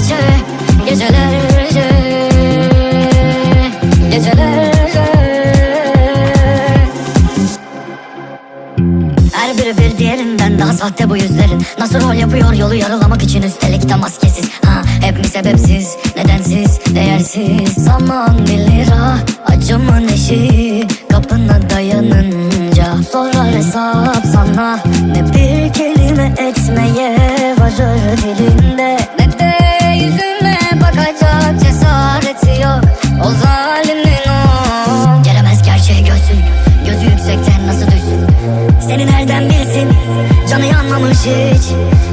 gittikçe gecelerce Gecelerce. Her biri bir diğerinden daha sahte bu yüzlerin. Nasıl rol yapıyor yolu yarılamak için üstelik de maskesiz. Ha, Hep mi sebepsiz, nedensiz, değersiz? Zaman bir lira, acımın eşi. Kapına dayanınca Sorar hesap sana. Ne bir kelime etmeye Seni nereden bilsin? Canı yanmamış hiç.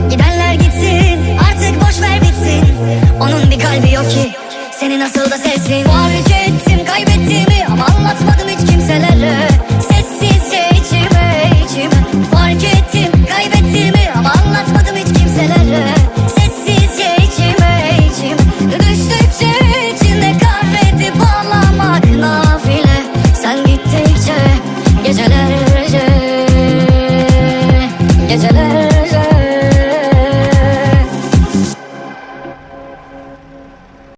Gidenler gitsin Artık boş ver bitsin. Onun bir kalbi yok ki. Seni nasıl da sevsin? Fark ettim kaybettiğimi Ama anlatmadım hiç kimselere. Sessizce şey içime içime. Fark ettim kaybettiğimi Ama anlatmadım hiç kimselere. Sessizce şey içime içime. Düştükçe içinde kahredip ağlamak nafile. Sen gittikçe geceler